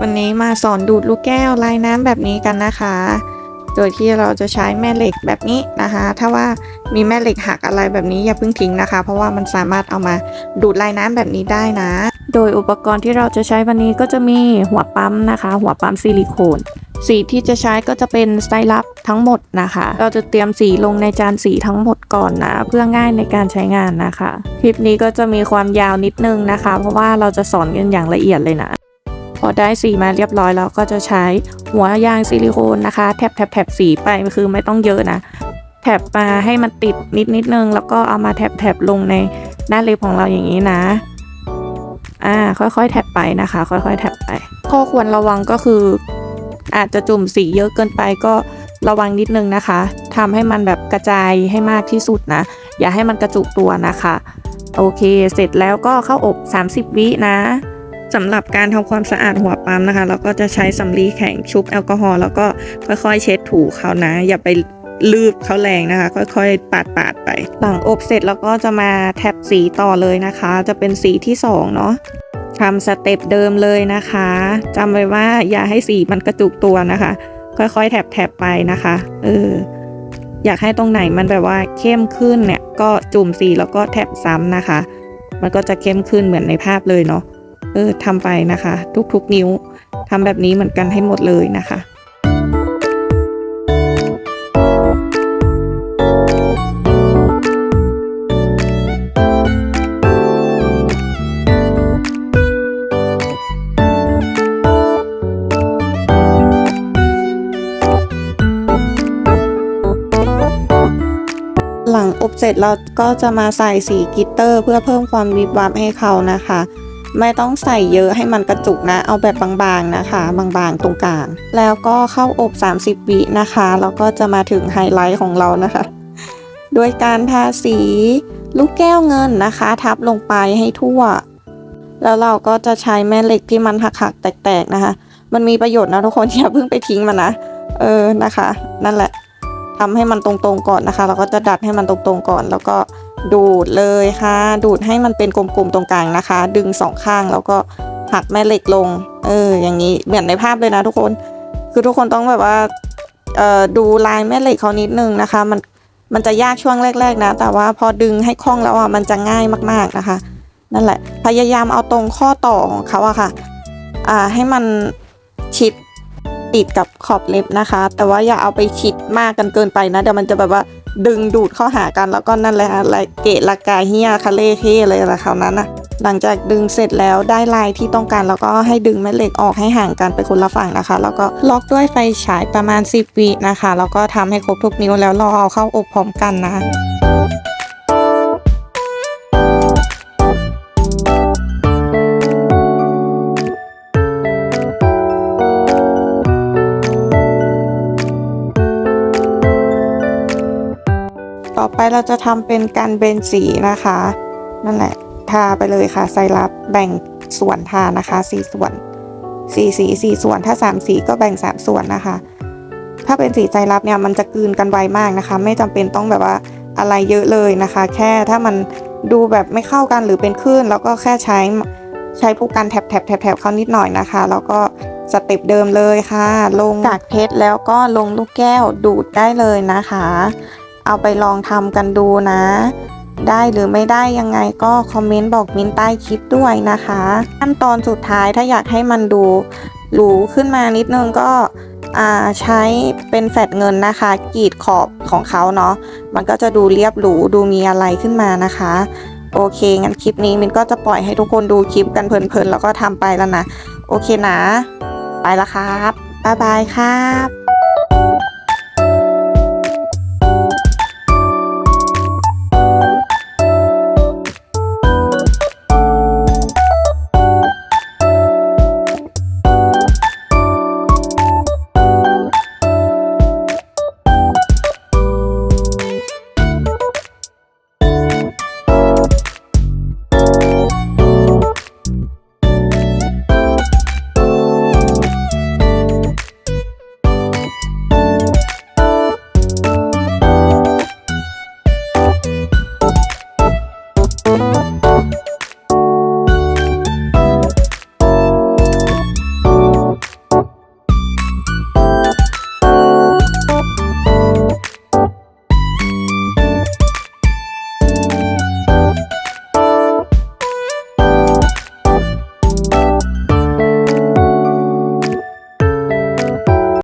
วันนี้มาสอนดูดลูกแก้วลายน้ำแบบนี้กันนะคะ โดยที่เราจะใช้แม่เหล็กแบบนี้นะคะ ถ้าว่ามีแม่เหล็กหักอะไรแบบนี้อย่าเพิ่งทิ้งนะคะ เพราะว่ามันสามารถเอามาดูดลายน้ำแบบนี้ได้นะ โดยอุปกรณ์ที่เราจะใช้วันนี้ก็จะมีหัวปั๊มนะคะ หัวปั๊มซิลิโคนสีที่จะใช้ก็จะเป็นไซรัปทั้งหมดนะคะ เราจะเตรียมสีลงในจานสีทั้งหมดก่อนนะ เพื่อง่ายในการใช้งานนะคะ คลิปนี้ก็จะมีความยาวนิดนึงนะคะ เพราะว่าเราจะสอนกันอย่างละเอียดเลยนะ พอได้สีมาเรียบร้อยแล้วก็จะใช้หัวยางซิลิโคนนะคะ แทบแทบแทบสีไปคือไม่ต้องเยอะนะแถบมาให้มันติดนิดนิดนึง แล้วก็เอามาแถบแถบลงในหน้าเล็บของเราอย่างนี้นะอ่าค่อยๆแถบไปนะคะ ค่อยๆแถบไป ข้อควรระวังก็คือ อาจจะจุ่มสีเยอะเกินไปก็ระวังนิดนึงนะคะทำให้มันแบบกระจายให้มากที่สุดนะ อย่าให้มันกระจุกตัวนะคะ โอเค เสร็จแล้วก็เข้าอบ 30 วินะ สำหรับการทำความสะอาดหัวปั๊มนะคะ เราก็จะใช้สำลีแข็งชุบแอลกอฮอล์แล้วก็ค่อยๆ เช็ดถูเขานะ อย่าไปลืบเขาแรงนะคะ ค่อยๆ ปาดปาดๆไป หลังอบเสร็จแล้วก็จะมาแท็บสีต่อเลยนะคะ จะเป็นสีที่2เนาะทำสเต็ปเดิมเลยนะคะจำไว้ว่าอย่าให้สีมันกระจุกตัวนะคะ ค่อยๆ แท็บๆไปนะคะเอออยากให้ตรงไหนมันแบบว่าเข้มขึ้นเนี่ยก็จุ่มสีแล้วก็แท็บซ้ำนะคะ มันก็จะเข้มขึ้นเหมือนในภาพเลยเนาะ เออทำไปนะคะ ทุกๆนิ้วทำแบบนี้เหมือนกันให้หมดเลยนะคะหลังอบเสร็จเราก็จะมาใส่สีกิตเตอร์ เพื่อเพิ่มความวิบวับให้เขานะคะ ไม่ต้องใส่เยอะให้มันกระจุกนะ เอาแบบบางๆนะคะ บางๆตรงกลาง แล้วก็เข้าอบ 30 วินะคะ แล้วก็จะมาถึงไฮไลท์ของเรานะคะ โดยการทาสีลูกแก้วเงินนะคะ ทับลงไปให้ทั่ว แล้วเราก็จะใช้แม่เหล็กที่มันหักๆ แตกๆนะคะ มันมีประโยชน์นะทุกคนอย่าเพิ่งไปทิ้งมันนะ เออนะคะ นั่นแหละทำให้มันตรงๆก่อนนะคะ เราก็จะดัดให้มันตรงๆก่อนแล้วก็ ดูดเลยค่ะ ดูดให้มันเป็นกลมๆตรงกลางนะคะ ดึงสองข้างแล้วก็หักแม่เหล็กลง เออ อย่างนี้เหมือนในภาพเลยนะทุกคน คือทุกคนต้องแบบว่าดูลายแม่เหล็กเขานิดนึงนะคะ มันมันจะยากช่วงแรก ๆ นะ แต่ว่าพอดึงให้คล่องแล้วอะมันจะง่ายมากๆนะคะ นั่นแหละ พยายามเอาตรงข้อต่อของเขาอะค่ะ อ่าให้มันชิดติดกับขอบเล็บนะคะ แต่ว่าอย่าเอาไปชิดมากกันเกินไปนะเดี๋ยวมันจะแบบว่า ดึงดูดเข้าหากันแล้วก็นั่นแหละฮะลเกะละกาเฮียคาเล่เท่เลยละคราวนั้นนะหลังจากดึงเสร็จแล้วได้ลายที่ต้องการแล้วก็ให้ดึงแม่เหล็กออกให้ห่างกันไปคนละฝั่งนะคะ แล้วก็ล็อกด้วยไฟฉายประมาณ 10วินะคะ แล้วก็ทำให้ครบทุกนิ้วแล้วรอเอาเข้าอบพร้อมกันนะ ต่อไปเราจะทำเป็นการเบนสีนะคะ นั่นแหละ ทาไปเลยค่ะไซรัปแบ่งส่วนทานะคะสี่ส่วนสี่สีสี่ส่วนถ้าสามสีก็แบ่งสามส่วนนะคะ ถ้าเป็นสีไซรัปเนี่ยมันจะกลืนกันไวมากนะคะ ไม่จำเป็นต้องแบบว่าอะไรเยอะเลยนะคะ แค่ถ้ามันดูแบบไม่เข้ากันหรือเป็นคลื่นแล้วก็แค่ใช้ใช้ผู้กันแถบแถบแถบแถบเขานิดหน่อยนะคะ แล้วก็สเต็ปเดิมเลยค่ะ ลงกากเพชรแล้วก็ลงลูกแก้วดูดได้เลยนะคะ เอาไปลองทำกันดูนะ ได้หรือไม่ได้ยังไงก็คอมเมนต์บอกมินใต้คลิปด้วยนะคะ ขั้นตอนสุดท้ายถ้าอยากให้มันดูหรูขึ้นมานิดนึงก็ใช้เป็นแฟดเงินนะคะกรีดขอบของเขาเนาะมันก็จะดูเรียบหรูดูมีอะไรขึ้นมานะคะ โอเค งั้นคลิปนี้มินก็จะปล่อยให้ทุกคนดูคลิปกันเพลินๆ แล้วก็ทำไปแล้วนะ โอเคนะ ไปละครับ บ๊ายบายครับ